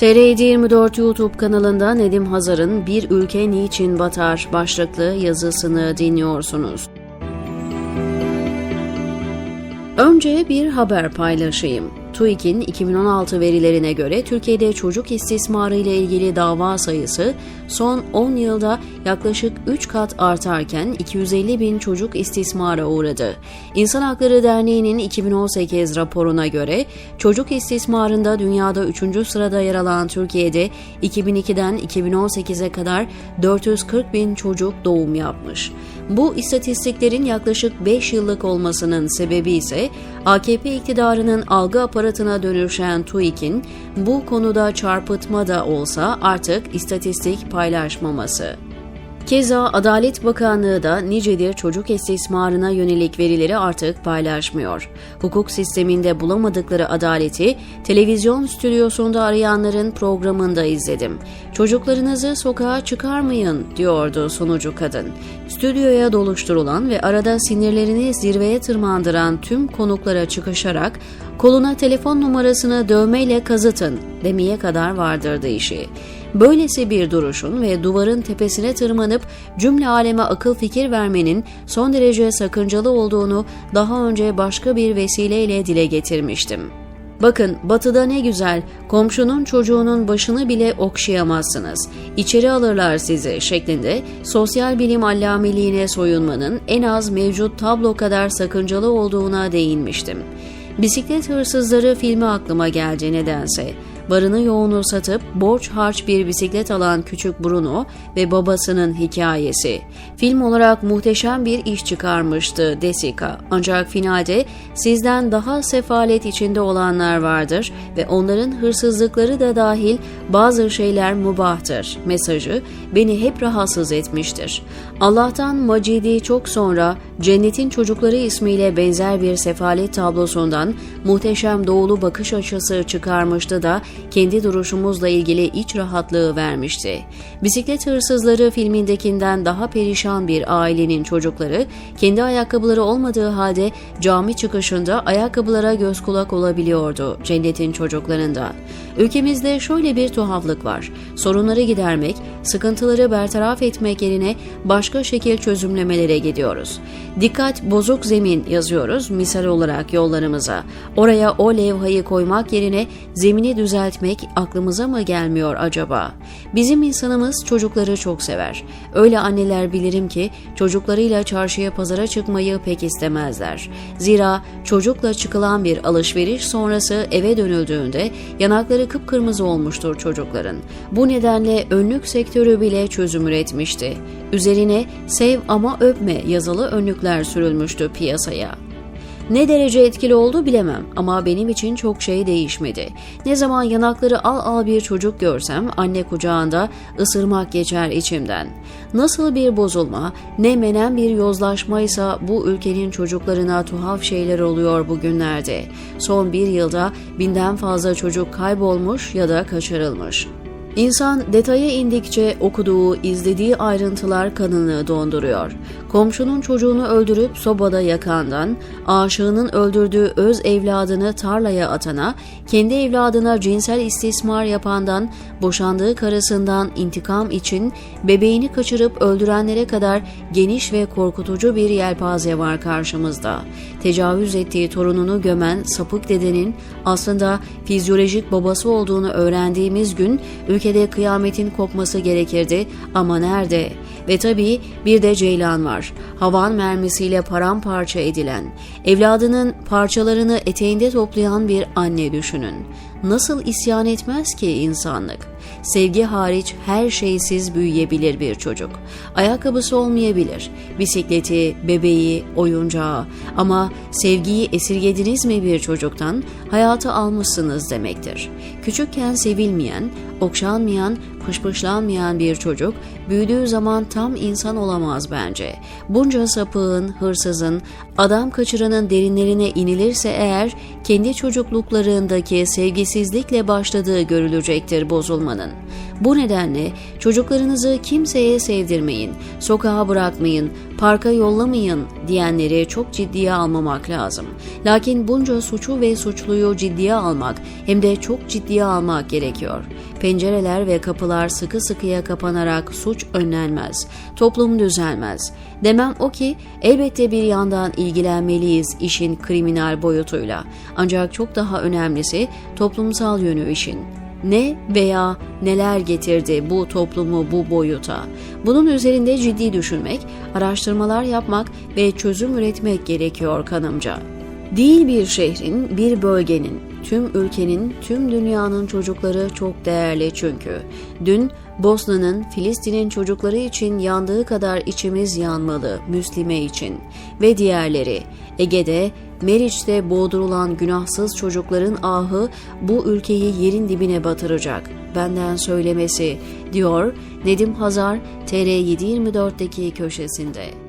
TR24 YouTube kanalında Nedim Hazar'ın Bir Ülke Niçin Batar başlıklı yazısını dinliyorsunuz. Önce bir haber paylaşayım. TÜİK'in 2016 verilerine göre Türkiye'de çocuk istismarı ile ilgili dava sayısı son 10 yılda yaklaşık 3 kat artarken 250 bin çocuk istismara uğradı. İnsan Hakları Derneği'nin 2018 raporuna göre çocuk istismarında dünyada 3. sırada yer alan Türkiye'de 2002'den 2018'e kadar 440 bin çocuk doğum yapmış. Bu istatistiklerin yaklaşık 5 yıllık olmasının sebebi ise AKP iktidarının algı aparatına dönüşen TÜİK'in bu konuda çarpıtma da olsa artık istatistik paylaşmaması. Keza Adalet Bakanlığı da nicedir çocuk istismarına yönelik verileri artık paylaşmıyor. Hukuk sisteminde bulamadıkları adaleti televizyon stüdyosunda arayanların programında izledim. Çocuklarınızı sokağa çıkarmayın diyordu sunucu kadın. Stüdyoya doluşturulan ve arada sinirlerini zirveye tırmandıran tüm konuklara çıkışarak koluna telefon numarasını dövmeyle kazıtın demeye kadar vardırdı işi. Böylesi bir duruşun ve duvarın tepesine tırmanıp cümle aleme akıl fikir vermenin son derece sakıncalı olduğunu daha önce başka bir vesileyle dile getirmiştim. Bakın batıda ne güzel, komşunun çocuğunun başını bile okşayamazsınız. İçeri alırlar sizi şeklinde sosyal bilim allameliğine soyunmanın en az mevcut tablo kadar sakıncalı olduğuna değinmiştim. Bisiklet hırsızları filmi aklıma geldi nedense. Barını yoğunu satıp borç harç bir bisiklet alan küçük Bruno ve babasının hikayesi. Film olarak muhteşem bir iş çıkarmıştı Desika. Ancak finalde sizden daha sefalet içinde olanlar vardır ve onların hırsızlıkları da dahil bazı şeyler mubahtır mesajı beni hep rahatsız etmiştir. Allah'tan Macidi çok sonra Cennetin Çocukları ismiyle benzer bir sefalet tablosundan muhteşem doğulu bakış açısı çıkarmıştı da kendi duruşumuzla ilgili iç rahatlığı vermişti. Bisiklet hırsızları filmindekinden daha perişan bir ailenin çocukları kendi ayakkabıları olmadığı halde cami çıkışında ayakkabılara göz kulak olabiliyordu cennetin çocuklarında. Ülkemizde şöyle bir tuhaflık var. Sorunları gidermek, sıkıntıları bertaraf etmek yerine başka şekil çözümlemelere gidiyoruz. Dikkat bozuk zemin yazıyoruz misal olarak yollarımıza. Oraya o levhayı koymak yerine zemini düzeltmek aklımıza mı gelmiyor acaba? Bizim insanımız çocukları çok sever. Öyle anneler bilirim ki çocuklarıyla çarşıya pazara çıkmayı pek istemezler. Zira çocukla çıkılan bir alışveriş sonrası eve dönüldüğünde yanakları kıpkırmızı olmuştur çocukların. Bu nedenle önlük sektörü bile çözüm üretmişti. Üzerine sev ama öpme yazılı önlükler sürülmüştü piyasaya. Ne derece etkili oldu bilemem ama benim için çok şey değişmedi. Ne zaman yanakları al al bir çocuk görsem anne kucağında ısırmak geçer içimden. Nasıl bir bozulma, ne menen bir yozlaşmaysa bu ülkenin çocuklarına tuhaf şeyler oluyor bugünlerde. Son bir yılda binden fazla çocuk kaybolmuş ya da kaçırılmış. İnsan detaya indikçe okuduğu, izlediği ayrıntılar kanını donduruyor. Komşunun çocuğunu öldürüp sobada yakandan, aşığının öldürdüğü öz evladını tarlaya atana, kendi evladına cinsel istismar yapandan, boşandığı karısından intikam için bebeğini kaçırıp öldürenlere kadar geniş ve korkutucu bir yelpaze var karşımızda. Tecavüz ettiği torununu gömen sapık dedenin aslında fizyolojik babası olduğunu öğrendiğimiz gün ülkede kıyametin kopması gerekirdi ama nerede? Ve tabii bir de Ceylan var. Havan mermisiyle paramparça edilen, evladının parçalarını eteğinde toplayan bir anne düşünün. Nasıl isyan etmez ki insanlık? Sevgi hariç her şeysiz büyüyebilir bir çocuk. Ayakkabısı olmayabilir, bisikleti, bebeği, oyuncağı ama sevgiyi esirgediniz mi bir çocuktan hayatı almışsınız demektir. Küçükken sevilmeyen, okşanmayan, pışpışlanmayan bir çocuk büyüdüğü zaman tam insan olamaz bence. Bunca sapığın, hırsızın, adam kaçıranın derinlerine inilirse eğer kendi çocukluklarındaki sevgisizlikle başladığı görülecektir bozulmanın. Bu nedenle çocuklarınızı kimseye sevdirmeyin, sokağa bırakmayın, parka yollamayın diyenleri çok ciddiye almamak lazım. Lakin bunca suçu ve suçluyu ciddiye almak hem de çok ciddiye almak gerekiyor. Pencereler ve kapılar sıkı sıkıya kapanarak suç önlenmez, toplum düzelmez. Demem o ki elbette bir yandan ilgilenmeliyiz işin kriminal boyutuyla. Ancak çok daha önemlisi toplumsal yönü işin ne veya neler getirdi bu toplumu bu boyuta? Bunun üzerinde ciddi düşünmek, araştırmalar yapmak ve çözüm üretmek gerekiyor kanımca. Değil bir şehrin, bir bölgenin, tüm ülkenin, tüm dünyanın çocukları çok değerli çünkü. Dün Bosna'nın, Filistin'in çocukları için yandığı kadar içimiz yanmalı, Müslime için ve diğerleri. Ege'de, Meriç'te boğdurulan günahsız çocukların ahı bu ülkeyi yerin dibine batıracak. Benden söylemesi, diyor Nedim Hazar TR724'deki köşesinde.